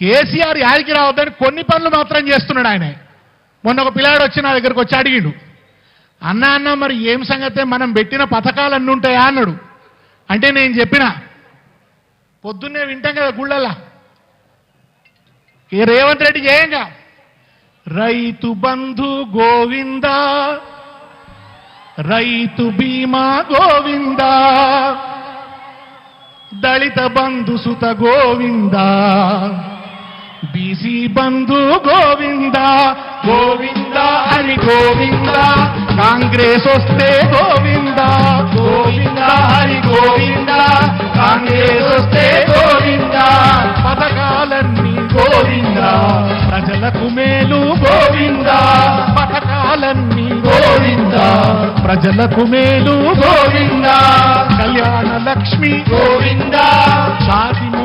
కేసీఆర్ యాదికి రావద్దని కొన్ని పనులు మాత్రం చేస్తున్నాడు ఆయన. మొన్న ఒక పిల్లాడు వచ్చి నా దగ్గరకు వచ్చి అడిగిండు. అన్న అన్న మరి ఏం సంగతే? మనం పెట్టిన పథకాలు అన్నీ ఉంటాయా? అన్నాడు. అంటే నేను చెప్పిన పొద్దున్నే వింటాం కదా గుళ్ళల్లా. ఏ రేవంత్ రెడ్డి చేయంగా. రైతు బంధు గోవింద రైతు బీమా గోవింద దళిత బంధు సుత గోవిందా బీసీ బంధు గోవింద గోవింద హరి గోవింద. కాంగ్రెస్ వస్తే గోవింద గోవింద హరి గోవింద. కాంగ్రెస్ వస్తే గోవింద. పథకాలన్నీ గోవింద. ప్రజలకు మేలు గోవింద. పథకాలన్నీ గోవింద. ప్రజలకు మేలు Govinda. Kalyana Lakshmi Govinda. Shaadi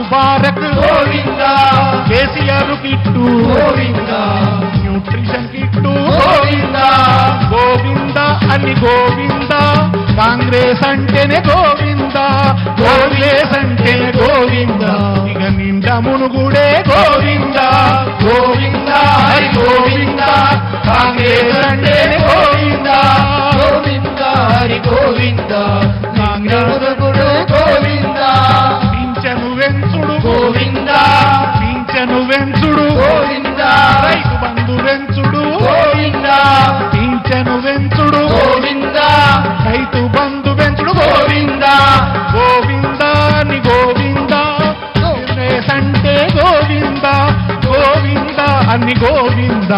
KCR kit. Govinda. Nutrition kit. Govinda. అని గోవింద. కాంగ్రెస్ అంటేనే గోవింద. కాంగ్రెస్ అంటేనే గోవింద. ఇక నిండా మునుగుడే గోవింద. అని గోవింద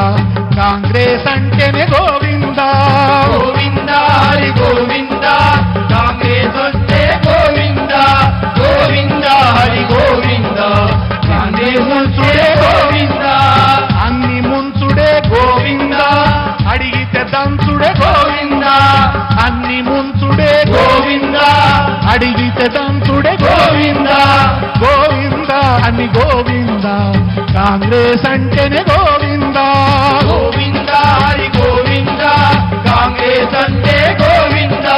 కాంగ్రెస్ అంటేనే గోవింద. గోవింద గోవింద కాంగ్రెస్ వస్తే గోవింద. గోవింద హరి గోవింద కాంగ్రెస్ వస్తే గోవింద. అన్ని ముంచుడే గోవింద అడిగితే దంచుడే గోవింద. అన్ని ముంచుడే గోవింద అడిగితే దంచుడే గోవింద. గోవింద అని గోవింద? కాంగ్రెస్ అంటేనే గోవింద? గోవింద హరి గోవింద? కాంగ్రెస్ అంటే గోవింద?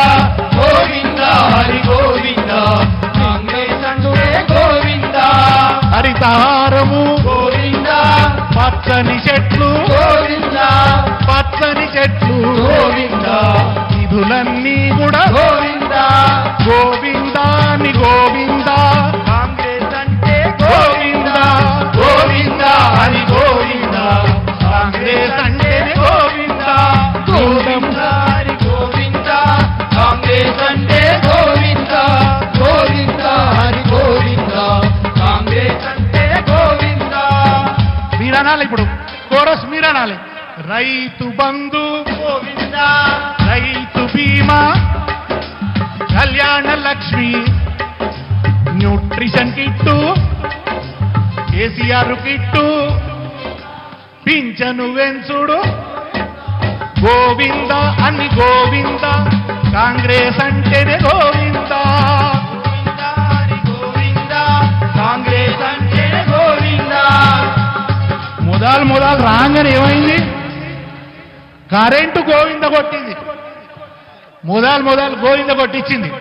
గోవింద హరి గోవింద? కాంగ్రెస్ అంటే గోవింద? హరితారము గోవింద. పచ్చని చెట్లు. గోవింద. పచ్చని చెట్లు. గోవింద. నిధులన్నీ కూడా గోవింద. గోవింద అనాలి ఇప్పుడు. Chorus మీరనాలి. Rythu Bandhu Govinda Rythu Bima Kalyana Lakshmi nutrition kit KCR kit పింఛను వెంచుడు గోవింద అని గోవింద కాంగ్రెస్ అంటేనే గోవిందా. మూలాలు రాగానే ఏమైంది? కరెంటు గోవింద కొట్టింది. మొదలు మొదలు గోవింద కొట్టించింది.